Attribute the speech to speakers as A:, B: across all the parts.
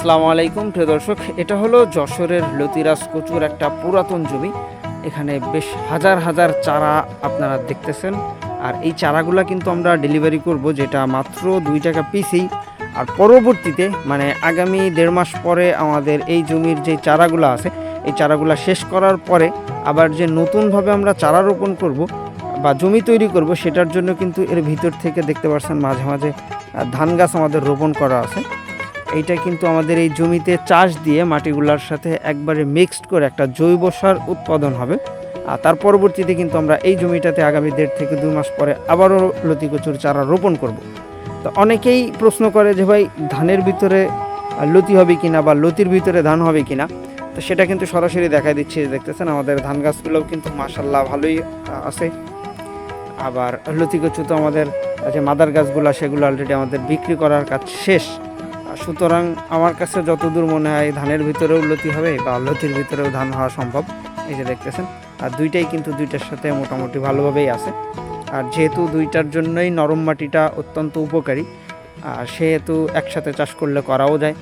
A: আসসালামু আলাইকুম, প্রিয় দর্শক। এটা হলো যশোরের লতিরাজ কচুর একটা পুরাতন জমি। এখানে বেশ হাজার হাজার চারা আপনারা দেখতেছেন। আর এই চারাগুলা কিন্তু আমরা ডেলিভারি করব যেটা মাত্র দুই টাকা পিসেই। আর পরবর্তীতে মানে আগামী দেড় মাস পরে আমাদের এই জমির যে চারাগুলো আছে, এই চারাগুলো শেষ করার পরে আবার যে নতুনভাবে আমরা চারা রোপণ করব বা জমি তৈরি করব, সেটার জন্য কিন্তু এর ভিতর থেকে দেখতে পাচ্ছেন মাঝে মাঝে ধান গাছ আমাদের রোপণ করা আছে। এইটা কিন্তু আমাদের এই জমিতে চাষ দিয়ে মাটিগুলার সাথে একবারে মিক্সড করে একটা জৈব সার উৎপাদন হবে। আর তার পরবর্তীতে কিন্তু আমরা এই জমিটাতে আগামী দেড় থেকে দুই মাস পরে আবারও লতি কচুর চারা রোপণ করব। তো অনেকেই প্রশ্ন করে যে ভাই, ধানের ভিতরে লতি হবে কিনা বা লতির ভিতরে ধান হবে কিনা? তো সেটা কিন্তু সরাসরি দেখা দিচ্ছে, দেখতেছেন? আমাদের ধান গাছগুলোও কিন্তু মাসাল্লাহ ভালোই আছে। আবার লতি কচু তো আমাদের, যে মাদার গাছগুলো, সেগুলো অলরেডি আমাদের বিক্রি করার কাজ শেষ। সুতরাং আমার কাছে যতদূর মনে হয় ধানের ভিতরেও লতি হবে বা লতির ভিতরেও ধান হওয়া সম্ভব। এই যে দেখতেছেন, আর দুইটাই কিন্তু দুইটার সাথে মোটামুটি ভালোভাবেই আছে। আর যেহেতু দুইটার জন্যই নরম মাটিটা অত্যন্ত উপকারী, আর সেহেতু একসাথে চাষ করলে করাও যায়।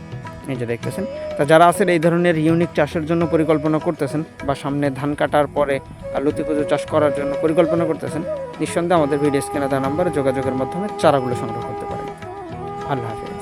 A: এই যে দেখতেছেন, তা যারা আছেন এই ধরনের ইউনিক চাষের জন্য পরিকল্পনা করতেছেন বা সামনে ধান কাটার পরে লতি কচু চাষ করার জন্য পরিকল্পনা করতেছেন, নিঃসন্দেহে আমাদের ভিডিও স্ক্রিনে দেওয়া নাম্বারে যোগাযোগের মাধ্যমে চারাগুলো সংগ্রহ করতে পারেন। আল্লাহ হাফিজ।